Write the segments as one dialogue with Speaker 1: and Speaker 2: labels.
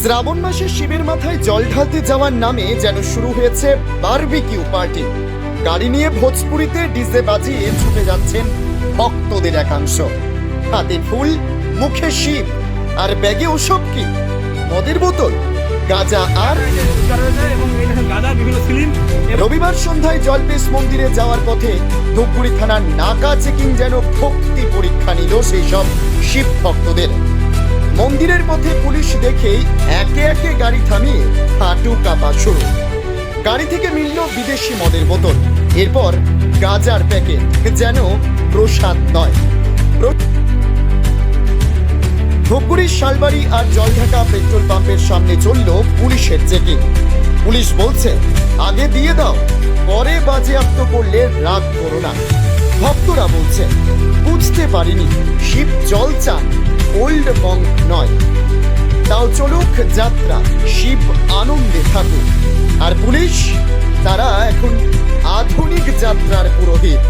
Speaker 1: শ্রাবণ মাসে শিবের মাথায় জল ঢালতে যাওয়ার নামে যেন শুরু হয়েছে বারবিকিউ পার্টি। গাড়ি নিয়ে ভোজপুরিতে ডিজে বাজিয়ে ছুটে যাচ্ছেন ভক্তদের একাংশ। হাতে ফুল, মুখে শিব, আর ব্যাগে ওসব কি? মদের বোতল, গাজা আর রবিবার সন্ধ্যায় জলপেশ মন্দিরে যাওয়ার পথে ধূপগুড়ি থানার নাকা চেকিং যেন ভক্তি পরীক্ষা নিল সেই সব শিব ভক্তদের। মন্দিরের পথে পুলিশ দেখেই একে একে গাড়ি থামিয়ে হাঁটু কাঁপা শুরু। গাড়ি থেকে মিলল বিদেশি মদের বোতল। এরপর গাজার প্যাকেট, যেন প্রসাদ নয়। ধূপগুড়ির শালবাড়ি আর জলঢাকা পেট্রোল পাম্পের সামনে চলল পুলিশের চেকিং। পুলিশ বলছে, আগে দিয়ে দাও, পরে বাজেয়াপ্ত করলে রাগ করো না। ভক্তরা বলছে, বুঝতে পারিনি, শিব জল চান। ওল্ড মং নয়। তাও চলুক যাত্রা, শিব আনন্দে থাকুক। আর পুলিশ, তারা এখন আধুনিক যাত্রার পুরোহিত।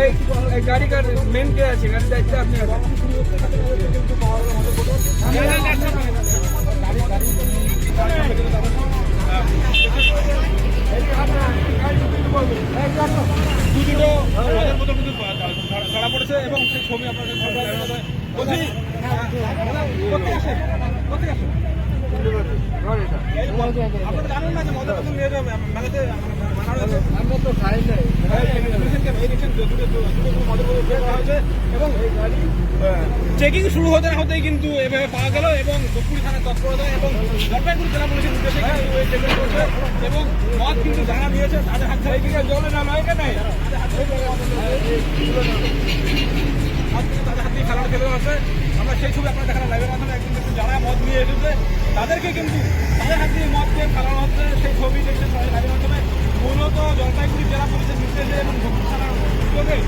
Speaker 2: এই গাড়ি মেন কে আছে? গাড়ি দায়িত্বে আপনি এবং সেই ছবি আপনাদের বলছি কোথায় আসে কোথায় আসে আপনারা জানেন না যে মদের বোতল মেলাতে মানা হয়েছে? আমরা তো খাই নাই। চেকিং শুরু হতে না হতেই কিন্তু এভাবে পাওয়া গেল এবং ধূপগুড়ি থানায় তৎপরতা এবং জলপাইগুড়ি জেলা পুলিশের কিন্তু এই চেকিং করছে এবং মদ কিন্তু জানা দিয়েছে, তাদের হাত থেকে এইদিকে জলে না নয় কেন কিন্তু তাদের হাত দিয়ে খেলানো খেলে আছে। আমরা সেই ছবি আপনার দেখানো লাইভের মাধ্যমে একদিন কিন্তু যারা মদ নিয়ে এসেছে, তাদেরকে কিন্তু তাদের হাত দিয়ে মদ খেলানো হচ্ছে। সেই ছবি সবাই লাইভের মাধ্যমে। মূলত জলপাইগুড়ি জেলা পুলিশের নির্দেশে এবং ধূপগুড়ি থানার উদ্যোগে